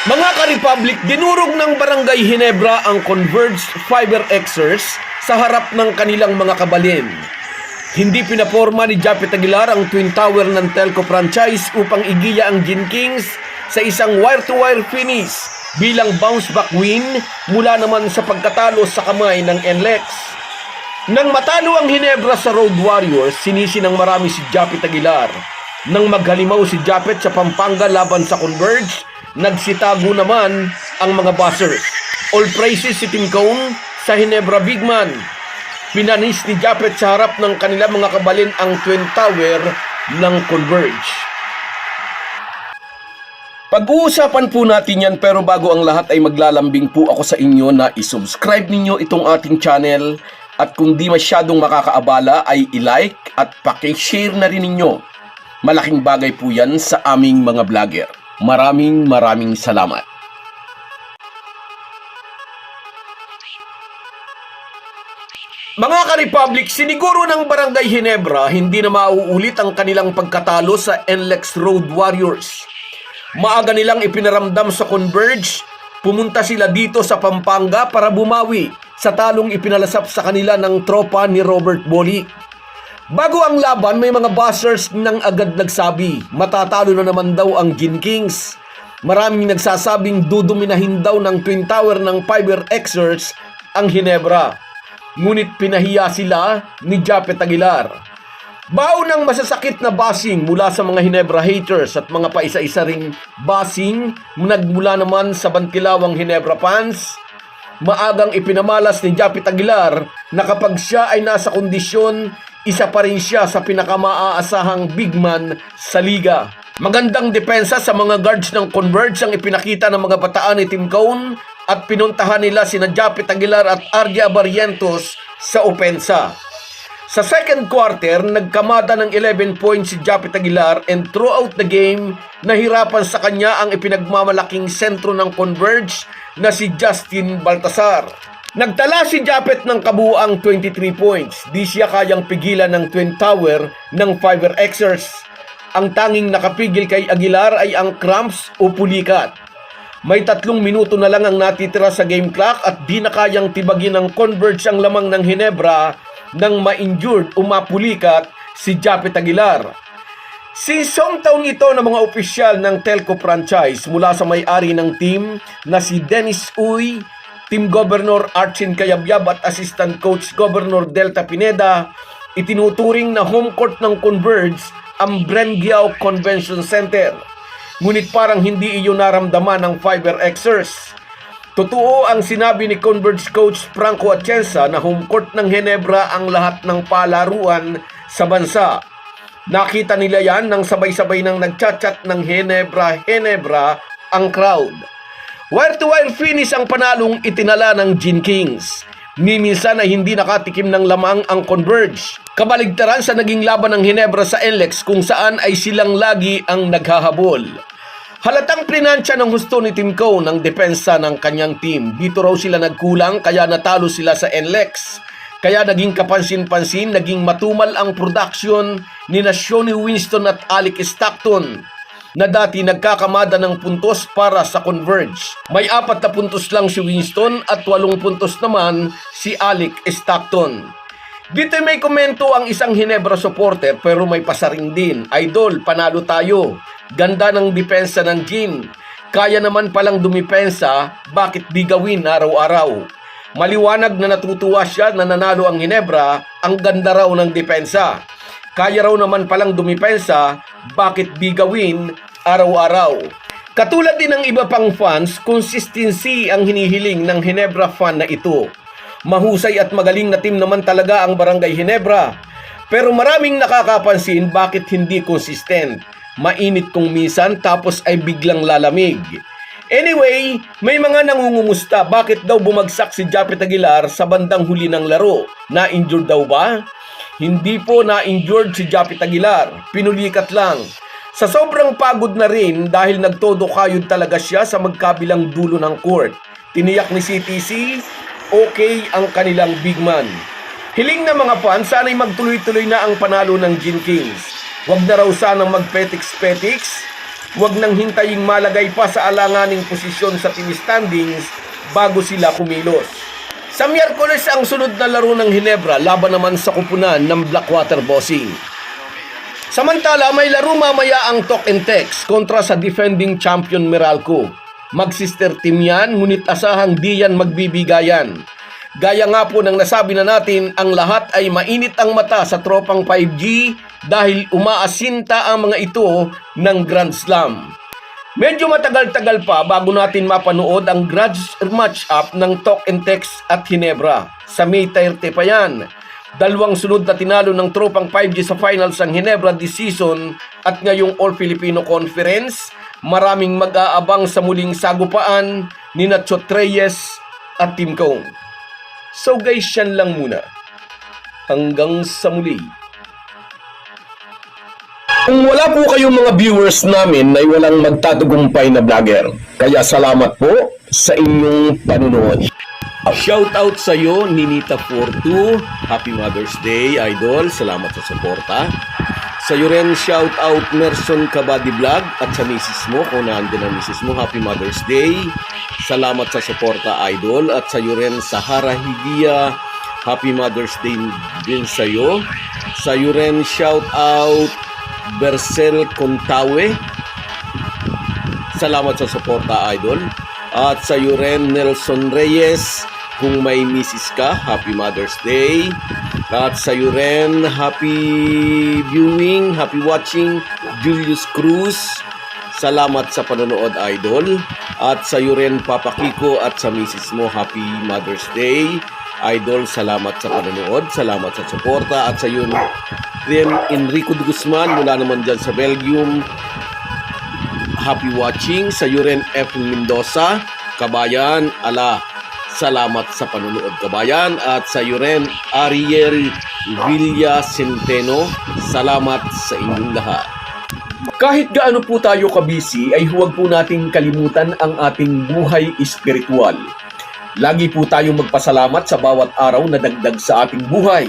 Mga ka-Republic, dinurog ng Barangay Hinebra ang Converged Fiber Xers sa harap ng kanilang mga kabalin. Hindi pinaporma ni Japet Aguilar ang Twin Tower ng Telco franchise upang igiya ang Gin Kings sa isang wire-to-wire finish bilang bounce back win mula naman sa pagkatalo sa kamay ng NLEX. Nang matalo ang Hinebra sa Road Warriors, sinisi ng marami si Japet Aguilar. Nang maghalimaw si Japet sa Pampanga laban sa Converge, nagsitago naman ang mga buzzers. All praises si Tim Cone sa Hinebra Bigman. Pinanis ni Japet sa harap ng kanilang mga kabalin ang Twin Tower ng Converge. Pag-uusapan po natin yan pero bago ang lahat ay maglalambing po ako sa inyo na isubscribe ninyo itong ating channel at kung di masyadong makakaabala ay i-like at pakishare na rin ninyo. Malaking bagay po yan sa aming mga vlogger. Maraming maraming salamat. Mga ka-Republic, siniguro ng Barangay Hinebra hindi na mauulit ang kanilang pagkatalo sa NLEX Road Warriors. Maaga nilang ipinaramdam sa Converge, pumunta sila dito sa Pampanga para bumawi sa talong ipinalasap sa kanila ng tropa ni Robert Boli. Bago ang laban, may mga buzzers nang agad nagsabi, matatalo na naman daw ang Gin Kings. Maraming nagsasabing duduminahin daw ng Twin Tower ng Fiber Xers ang Hinebra. Ngunit pinahiya sila ni Japet Aguilar. Bao ng masasakit na basing mula sa mga Hinebra haters at mga paisa-isa ring basing nagmula naman sa bantilawang Hinebra fans. Maagang ipinamalas ni Japet Aguilar na kapag siya ay nasa kondisyon, isa pa rin siya sa pinakamaaasahang big man sa liga. Magandang depensa sa mga guards ng Converge ang ipinakita ng mga bataan ni Tim Cone at pinuntahan nila sina Japet Aguilar at Ardia Barrientos sa opensa. Sa second quarter, nagkamada ng 11 points si Japet Aguilar and throughout the game, nahirapan sa kanya ang ipinagmamalaking sentro ng Converge na si Justin Baltasar. Nagtala si Japet ng kabuang 23 points. Di siya kayang pigilan ng Twin Tower ng Fiber Xers. Ang tanging nakapigil kay Aguilar ay ang cramps o pulikat. May tatlong minuto na lang ang natitira sa game clock at di na kayang tibagin ng Converge ang lamang ng Hinebra nang ma-injured o mapulikat si Japet Aguilar. Since hometown ito ng mga opisyal ng Telco franchise mula sa may-ari ng team na si Dennis Uy, Team Governor Archin Kayabyab at Assistant Coach Governor Delta Pineda, itinuturing na home court ng Converge ang Brengiao Convention Center. Ngunit parang hindi iyon naramdaman ng Fiber Xers. Totoo ang sinabi ni Converge coach Franco Atienza na home court ng Hinebra ang lahat ng palaruan sa bansa. Nakita nila yan nang sabay-sabay nang nagchat-chat ng Hinebra ang crowd. Wire-to-wire finish ang panalong itinala ng Gin Kings. Minsan ay hindi nakatikim ng lamang ang Converge. Kabaligtaran sa naging laban ng Hinebra sa NLEX kung saan ay silang lagi ang naghahabol. Halatang plinansya ng husto ni Tim Cone ang depensa ng kanyang team. Dito raw sila nagkulang kaya natalo sila sa NLEX. Kaya naging kapansin-pansin, naging matumal ang production ni na Shoni Winston at Alec Stockton na dati nagkakamada ng puntos para sa Converge. May apat na puntos lang si Winston at walong puntos naman si Alec Stockton. Dito may komento ang isang Hinebra supporter pero may pasaring din. Idol, panalo tayo. Ganda ng depensa ng Gin. Kaya naman palang dumipensa, bakit di gawin araw-araw? Maliwanag na natutuwa siya na nanalo ang Hinebra, ang ganda raw ng depensa. Kaya raw naman palang dumipensa, bakit di gawin araw-araw? Katulad din ng iba pang fans, consistency ang hinihiling ng Hinebra fan na ito. Mahusay at magaling na team naman talaga ang Barangay Hinebra. Pero maraming nakakapansin bakit hindi consistent. Mainit kung minsan tapos ay biglang lalamig. Anyway, may mga nangungumusta bakit daw bumagsak si Japet Aguilar sa bandang huli ng laro. Na-injured daw ba? Hindi po na-injured si Japet Aguilar. Pinulikat lang. Sa sobrang pagod na rin dahil nagtodo kayod talaga siya sa magkabilang dulo ng court. Tiniyak ni CTC, okay ang kanilang big man. Hiling na mga fans, sana'y magtuloy-tuloy na ang panalo ng Gin Kings. Huwag na raw sanang magpetiks-petiks Huwag nang hintaying malagay pa sa alanganing posisyon sa team standings bago sila kumilos. Sa Miyerkules ang sunod na laro ng Hinebra laban naman sa kupunan ng Blackwater Bossing. Samantala, may laro mamaya ang Talk and Text kontra sa defending champion Meralco. Mag-sister team yan, ngunit asahang di yan magbibigayan. Gaya nga po ng nasabi na natin, ang lahat ay mainit ang mata sa tropang 5G dahil umaasinta ang mga ito ng Grand Slam. Medyo matagal-tagal pa bago natin mapanood ang grudge match-up ng Talk and Text at Hinebra. Sa May 30 pa yan. Dalawang sunod na tinalo ng tropang 5G sa finals ang Hinebra this season at ngayong All-Filipino Conference, maraming mag-aabang sa muling sagupaan ni Nachot Reyes at Team Cone. So guys, yan lang muna. Hanggang sa muli. Kung wala po kayong mga viewers namin ay walang magtatagumpay na vlogger. Kaya salamat po sa inyong panunood. Shout out sa iyo, Ninita42. Happy Mother's Day, Idol. Salamat sa suporta. Sa iyo rin, shout out Merson Kabadi Vlog at sa misis mo, kung nandun ang misis mo, Happy Mother's Day. Salamat sa suporta, Idol. At sa iyo rin, Sahara Higia, Happy Mother's Day din sa iyo. Sa iyo rin, shout out Bercel Contawe. Salamat sa suporta, Idol. At sa iyo Nelson Reyes, kung may misis ka, Happy Mother's Day. At sa iyo happy viewing, happy watching, Julius Cruz. Salamat sa panonood, Idol. At sa iyo Papa Kiko at sa misis mo, Happy Mother's Day. Idol, salamat sa panonood, salamat sa suporta. At sa iyo rin, Enrico de Guzman, mula naman dyan sa Belgium. Happy watching sa rin, F. Mendoza. Kabayan, ala, salamat sa panonood kabayan. At sa rin, Ariel Villa Centeno. Salamat sa inyong lahat. Kahit gaano po tayo kabisi ay huwag po nating kalimutan ang ating buhay espiritual. Lagi po tayong magpasalamat sa bawat araw na dagdag sa ating buhay.